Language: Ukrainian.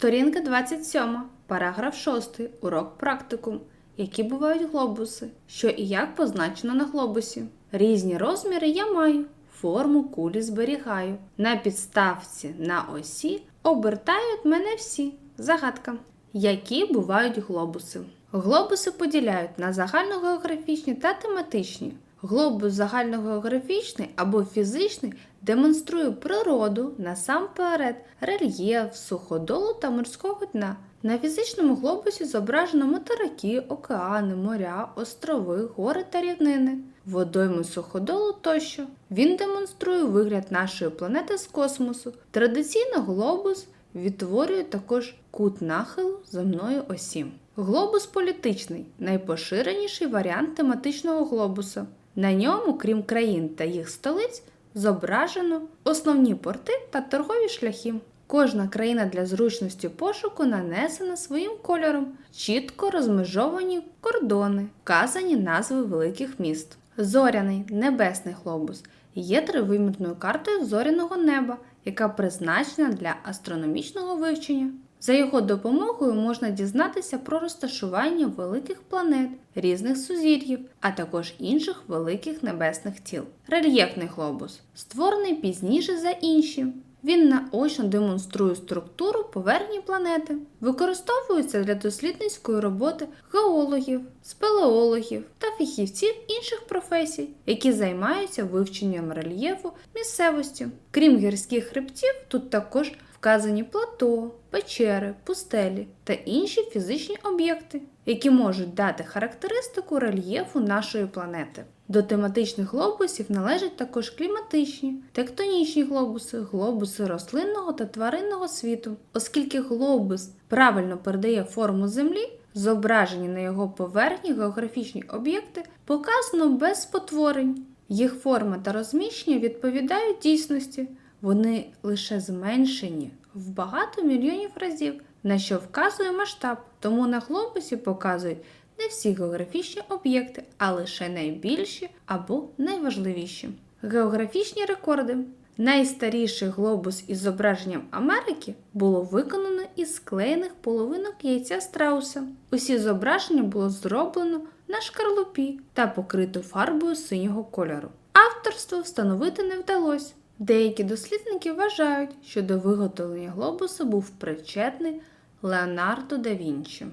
Сторінка 27, параграф 6, урок практикум. Які бувають глобуси? Що і як позначено на глобусі? Різні розміри я маю, форму кулі зберігаю. На підставці на осі обертають мене всі. Загадка. Які бувають глобуси? Глобуси поділяють на загальногеографічні та тематичні. Глобус загальногеографічний або фізичний демонструє природу насамперед рельєф, суходолу та морського дна. На фізичному глобусі зображено материки, океани, моря, острови, гори та рівнини, водойми суходолу тощо. Він демонструє вигляд нашої планети з космосу. Традиційно глобус відтворює також кут нахилу земної осі. Глобус політичний найпоширеніший варіант тематичного глобуса. На ньому, крім країн та їх столиць, зображено основні порти та торгові шляхи. Кожна країна для зручності пошуку нанесена своїм кольором, чітко розмежовані кордони, вказані назви великих міст. Зоряний небесний глобус є тривимірною картою зоряного неба, яка призначена для астрономічного вивчення. За його допомогою можна дізнатися про розташування великих планет, різних сузір'їв, а також інших великих небесних тіл. Рельєфний глобус створений пізніше за інші. Він наочно демонструє структуру поверхні планети, використовується для дослідницької роботи геологів, спелеологів та фахівців інших професій, які займаються вивченням рельєфу місцевості. Крім гірських хребтів, тут також вказані плато, печери, пустелі та інші фізичні об'єкти, які можуть дати характеристику рельєфу нашої планети. До тематичних глобусів належать також кліматичні, тектонічні глобуси, глобуси рослинного та тваринного світу. Оскільки глобус правильно передає форму Землі, зображені на його поверхні географічні об'єкти показано без спотворень. Їх форма та розміщення відповідають дійсності, вони лише зменшені в багато мільйонів разів, на що вказує масштаб, тому на глобусі показують не всі географічні об'єкти, а лише найбільші або найважливіші. Географічні рекорди. Найстаріший глобус із зображенням Америки було виконано із склеєних половинок яйця страуса. Усі зображення було зроблено на шкарлупі та покрито фарбою синього кольору. Авторство встановити не вдалося. Деякі дослідники вважають, що до виготовлення глобуса був причетний Леонардо да Вінчі.